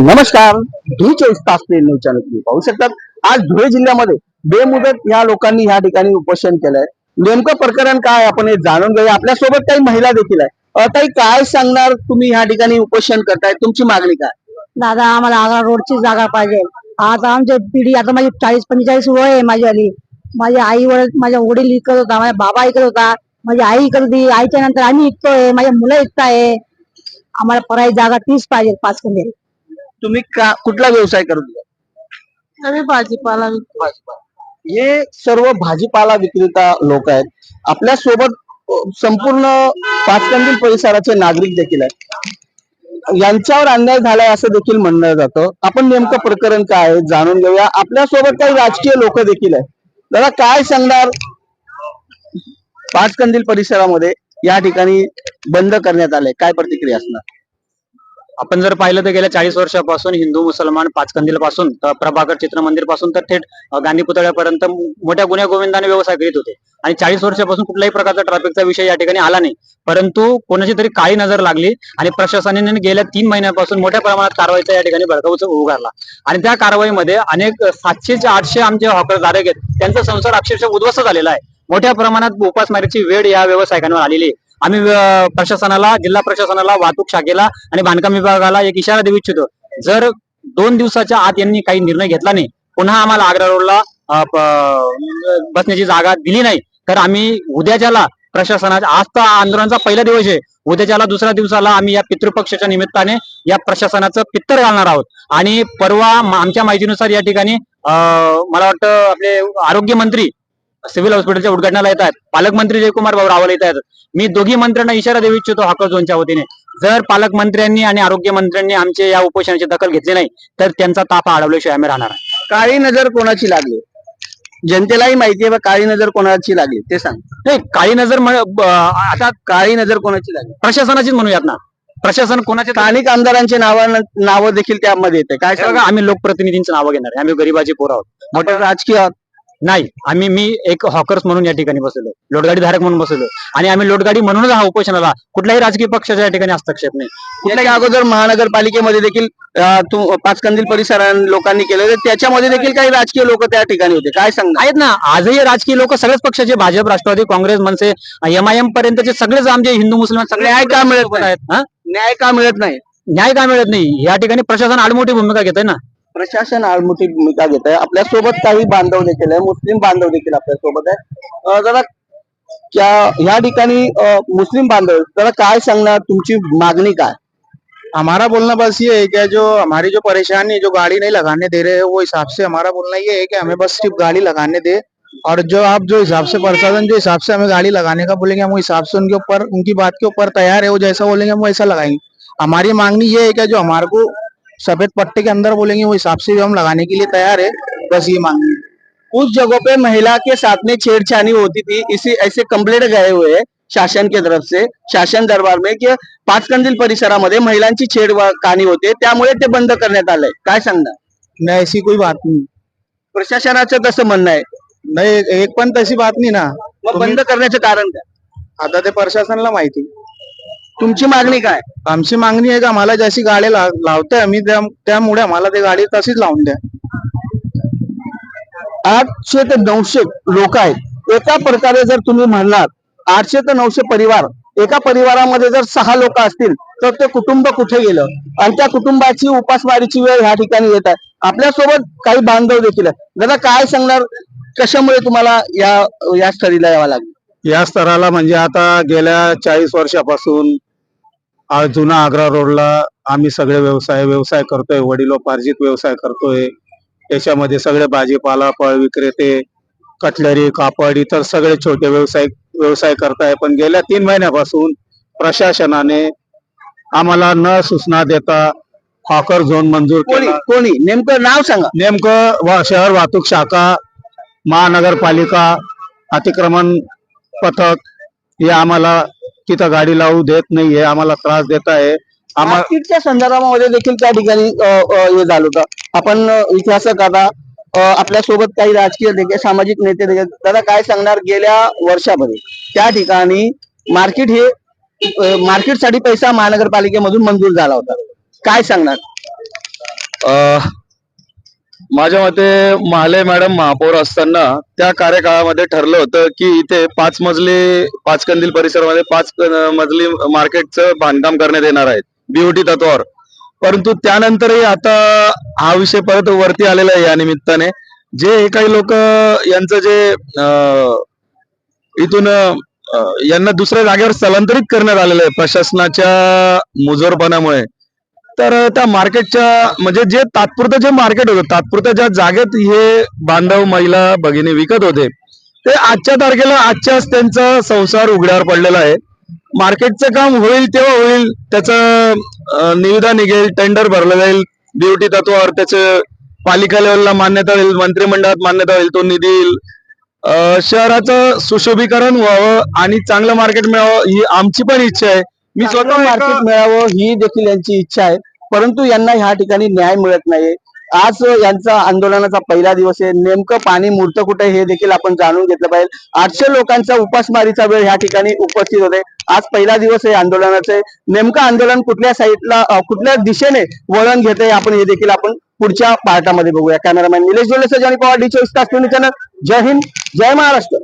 नमस्कार धुळे चोवीस तास ते न्यूज चॅनल तुम्ही पाहू शकतात. आज धुळे जिल्ह्यामध्ये बेमुदत या लोकांनी या ठिकाणी उपोषण केलंय. नेमकं प्रकरण काय आपण हे जाणून घेऊया. आपल्यासोबत काही महिला देखील आहे ताई काय सांगणार तुम्ही या ठिकाणी उपोषण करताय? तुमची मागणी काय? दादा आम्हाला आग्रा रोडची जागा पाहिजे. आता आमची पिढी आता माझी चाळीस पंचेचाळीस वय आहे माझी आली. माझी आई वडील माझ्या वडील इकत होता माझ्या बाबा इकत होता. माझी आई इकत होती. आईच्या नंतर आम्ही इकतोय माझ्या मुलं इकताय आम्हाला पराई जागा तीच पाहिजे पाच कंदे तुम्ही का कुठला व्यवसाय करत होता? आम्ही भाजीपाला हे सर्व भाजीपाला विक्रेता लोक आहेत. आपल्यासोबत संपूर्ण पाचकंदील परिसराचे नागरिक देखील आहेत. यांच्यावर अन्याय झालाय असं देखील म्हणलं जातं. आपण नेमकं प्रकरण काय आहे जाणून घेऊया. आपल्यासोबत काही राजकीय लोक देखील आहेत. दादा काय सांगणार? पाचकंदील परिसरामध्ये या ठिकाणी बंद करण्यात आलंय. काय प्रतिक्रिया असणार? आपण जर पाहिलं तर गेल्या चाळीस वर्षापासून हिंदू मुसलमान पाचकंदील पासून तर प्रभाकर चित्र मंदिरपासून तर थेट गांधी पुतळ्यापर्यंत मोठ्या गुन्ह्या गोविंदाने व्यवसाय करीत होते. आणि चाळीस वर्षापासून कुठल्याही प्रकारचा ट्रॅफिकचा विषय या ठिकाणी आला नाही. परंतु कोणाची तरी काळी नजर लागली आणि प्रशासनाने गेल्या तीन महिन्यापासून मोठ्या प्रमाणात कारवाईचा या ठिकाणी भडकावूच उगारला आणि त्या कारवाईमध्ये अनेक सातशे ते आठशे आमचे हॉकरधारक आहेत. त्यांचा संसार अक्षरशः उद्ध्वस्त झालेला आहे. मोठ्या प्रमाणात उपासमारीची वेळ या व्यावसायिकांवर आलेली आहे. आम्ही प्रशासनाला जिल्हा प्रशासनाला वाहतूक शाखेला आणि बांधकाम विभागाला एक इशारा देऊ इच्छितो. जर दोन दिवसाच्या आत यांनी काही निर्णय घेतला नाही पुन्हा आम्हाला आग्रा रोडला बसण्याची जागा दिली नाही तर आम्ही उद्याच्याला प्रशासनाच्या आज तर आंदोलनाचा पहिला दिवस आहे. उद्याच्याला दुसऱ्या दिवसाला आम्ही या पितृपक्षाच्या निमित्ताने या प्रशासनाचं पित्तर घालणार आहोत. आणि परवा आमच्या माहितीनुसार या ठिकाणी मला वाटतं आपले आरोग्य मंत्री सिव्हिल हॉस्पिटलच्या उद्घाटनाला येत आहेत पालकमंत्री जयकुमार भाऊ रावल येत आहेत मी दोघी मंत्र्यांना इशारा देऊ इच्छितो हक्क झोनच्या वतीने. जर पालकमंत्र्यांनी आणि आरोग्य मंत्र्यांनी आमचे या उपोषणाची दखल घेतली नाही तर त्यांचा तापा अडवल्याशिवाय आम्ही राहणार. काळी नजर कोणाची लागली? जनतेलाही माहिती आहे काळी नजर कोणाची लागली? ते सांग. नाही काळी नजर आता काळी नजर कोणाची लागली? प्रशासनाचीच म्हणूयात ना. प्रशासन कोणाचे स्थानिक आमदारांचे नाव नावं देखील त्यामध्ये येते. काय सांगा? आम्ही लोकप्रतिनिधींची नावं घेणार आहे. आम्ही गरीबाची पोर आहोत. मोठे राजकीय नाही आम्ही मी एक हॉकर्स म्हणून या ठिकाणी बसलो लोटगाडी धारक म्हणून बसलो आणि आम्ही लोटगाडी म्हणूनच हा उपोषणाला कुठल्याही राजकीय पक्षाच्या या ठिकाणी हस्तक्षेप नाही. कुठल्या अगोदर महानगरपालिकेमध्ये देखील पाचकंदील परिसरां लोकांनी केले तर त्याच्यामध्ये देखील काही राजकीय लोक त्या ठिकाणी होते. काय सांगणार? आहेत ना. आजही राजकीय लोक सगळेच पक्षाचे Bhajap Rashtravadi Congress Manse M I M पर्यंतचे सगळेच आमचे हिंदू मुसलमान सगळे न्याय का मिळत? आहेत? न्याय का मिळत नाही? न्याय का मिळत नाही? या ठिकाणी प्रशासन आडमोठी भूमिका घेत ना. प्रशासन आळमुठी भूमिका घेत आहे. आपल्या सोबत काही बांधव देखील आहे. मुस्लिम बांधव देखील आपल्या सोबत अं, जरा क्या अं, मुस्लिम बांधव जरा काय सांगणार? तुमची मागणी काय? हमारा बोलना बस ये है कि जो हमारी जो परेशानी है जो गाड़ी नहीं लगाने दे रहे हैं वो हिसाब से हमारा बोलना ये है कि हमें बस सिर्फ़ गाड़ी लगाने दे। और जो आप जो हिसाब से प्रशासन जो हिसाब से हमें गाड़ी लगाने का बोलेंगे हम हिसाब से उनके ऊपर उनकी बात के ऊपर तैयार है वो जैसा बोलेंगे हम वैसा लगाएँगे। हमारी मांगनी ये है कि जो हमारे को सफेद पट्टे के अंदर बोलेंगे वो हिसाब से भी हम लगाने के लिए तैयार है। बस ये मांगनी है। कुछ जगहों पे महिला के साथ में छेड़छानी होती थी इसी ऐसे कंप्लेंट गए हुए हैं शासन के तरफ से शासन दरबार में कि पाचकंदील परिसरामध्ये महिलांची छेडखानी होते त्यामुळे ते बंद करण्यात आलंय काय सांगणार? नहीं ऐसी कोई बात नहीं। प्रशासनाचं तसं म्हणणं आहे. नाही एक पण तशी बात नाही ना. मग बंद करण्याचं कारण काय? आता ते प्रशासनाला माहिती. तुमची मागणी काय? आमची मागणी आहे का आम्हाला जशी गाडी ला- लावतोय त्या- त्यामुळे आम्हाला ते गाडी तशीच लावून द्या. आठशे ते नऊशे लोक आहेत. एका प्रकारे जर तुम्ही म्हणणार आठशे ते नऊशे परिवार एका परिवारामध्ये जर सहा लोक असतील तर ते कुटुंब कुठे गेलं? आणि त्या कुटुंबाची उपासमारीची वेळ ह्या ठिकाणी येत आहे. आपल्यासोबत काही बांधव देखील आहेत. दादा काय सांगणार? कशामुळे तुम्हाला या या स्थळीला यावं लागलं? या स्तराला म्हणजे आता गेल्या चाळीस वर्षापासून आ- जुना आग्रा रोडला आम्ही सगळे व्यवसाय व्यवसाय करतोय. वडिलोपार्जित व्यवसाय करतोय. याच्यामध्ये सगळे भाजीपाला फळ विक्रेते कटलरी कापड इतर सगळे छोटे व्यवसाय व्यवसाय करताय. पण गेल्या तीन महिन्यापासून प्रशासनाने आम्हाला न सूचना देता हॉकर झोन मंजूर कोणी? कोणी? नेमकं नाव सांगा. नेमकं वा- शहर वाहतूक शाखा महानगरपालिका अतिक्रमण पथक हे आम्हाला तिथं गाडी लावू देत नाहीये आम्हाला त्रास देत आहे. आम्हाला मार्केटच्या संदर्भामध्ये देखील त्या ठिकाणी अ, अ, हे झालं होतं. आपण अ, इतिहासक आता अ, आपल्यासोबत काही राजकीय देखील सामाजिक नेते देखील दादा काय सांगणार? गेल्या वर्षामध्ये त्या ठिकाणी मार्केट हे अ, मार्केटसाठी पैसा महानगरपालिकेमधून मंजूर झाला होता. काय सांगणार? अह, माझ्या मते महाले मॅडम महापौर असताना त्या कार्यकाळामध्ये ठरलं होतं की इथे पाच मजली पाच कंदील परिसरामध्ये पाच मजली मार्केटचं बांधकाम करण्यात येणार आहे बीओटी तत्वावर. परंतु त्यानंतरही आता हा विषय परत वरती आलेला आहे या निमित्ताने. जे हे काही लोक यांचं जे इथून यांना दुसऱ्या जागेवर स्थलांतरित करण्यात आलेलं आहे प्रशासनाच्या मुजोरपणामुळे. तर त्या मार्केटच्या म्हणजे जे तात्पुरतं जे मार्केट होतं तात्पुरत्या ज्या जागेत हे बांधव महिला भगिनी विकत होते ते आजच्या तारखेला आजच्याच त्यांचा संसार उघड्यावर पडलेला आहे. मार्केटचं काम होईल तेव्हा होईल त्याचं निविदा निघेल टेंडर भरलं जाईल ब्युटी तत्वावर त्याचं पालिका लेवलला मान्यता होईल मंत्रिमंडळात मान्यता होईल तो निधी येईल. शहराचं सुशोभीकरण व्हावं आणि चांगलं मार्केट मिळावं ही आमची पण इच्छा आहे. मी स्वतः मार्केट मिळावं ही देखील यांची इच्छा आहे. परंतु यांना ह्या ठिकाणी न्याय मिळत नाही आज यांचा आंदोलनाचा पहिला दिवस आहे. नेमकं पाणी मुरतं कुठे हे देखील आपण जाणून घेतलं पाहिजे. आठशे लोकांचा उपासमारीचा वेळ ह्या ठिकाणी उपस्थित होते. आज पहिला दिवस आहे आंदोलनाचे. नेमकं आंदोलन कुठल्या साईडला कुठल्या दिशेने वळण घेते आपण हे देखील आपण पुढच्या पार्टामध्ये बघूया. कॅमेरामॅन निलेश जोले सजानी पवार डी चोवीस तास चॅनल जय हिंद जय महाराष्ट्र.